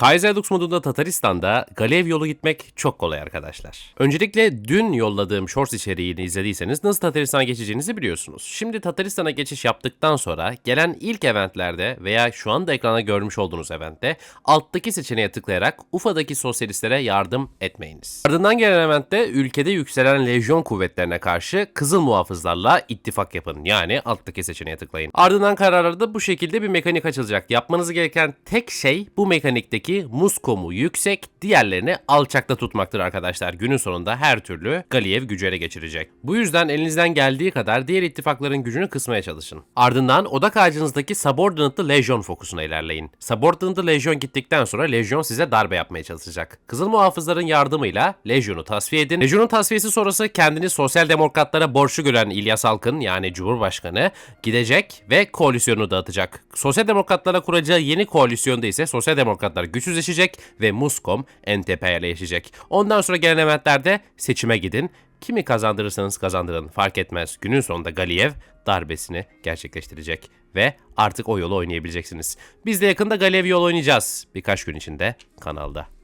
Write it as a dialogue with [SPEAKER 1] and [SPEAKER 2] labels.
[SPEAKER 1] Kaiserlux modunda Tataristan'da Galev yolu gitmek çok kolay arkadaşlar. Öncelikle dün yolladığım Shorts içeriğini izlediyseniz nasıl Tataristan'a geçeceğinizi biliyorsunuz. Şimdi Tataristan'a geçiş yaptıktan sonra gelen ilk eventlerde veya şu anda ekrana görmüş olduğunuz eventte alttaki seçeneğe tıklayarak UFA'daki sosyalistlere yardım etmeyiniz. Ardından gelen eventte ülkede yükselen lejyon kuvvetlerine karşı Kızıl Muhafızlarla ittifak yapın. Yani alttaki seçeneğe tıklayın. Ardından kararlarda bu şekilde bir mekanik açılacak. Yapmanız gereken tek şey bu mekanikteki muskomu yüksek, diğerlerini alçakta tutmaktır arkadaşlar. Günün sonunda her türlü Galiyev gücü ele geçirecek. Bu yüzden elinizden geldiği kadar diğer ittifakların gücünü kısmaya çalışın. Ardından odak ağacınızdaki Subordinate'lı Legion fokusuna ilerleyin. Subordinate'lı Legion gittikten sonra Legion size darbe yapmaya çalışacak. Kızıl Muhafızların yardımıyla Legion'u tasfiye edin. Legion'un tasfiyesi sonrası kendini sosyal demokratlara borçlu gören İlyas Halkın yani Cumhurbaşkanı gidecek ve koalisyonu dağıtacak. Sosyal demokratlara kuracağı yeni koalisyonda ise sosyal demokratlar güçsüzleşecek ve Muskom NTP yaşayacak. Ondan sonra gelen eventlerde seçime gidin. Kimi kazandırırsanız kazandırın fark etmez. Günün sonunda Galiyev darbesini gerçekleştirecek ve artık o yolu oynayabileceksiniz. Biz de yakında Galiyev yol oynayacağız. Birkaç gün içinde kanalda.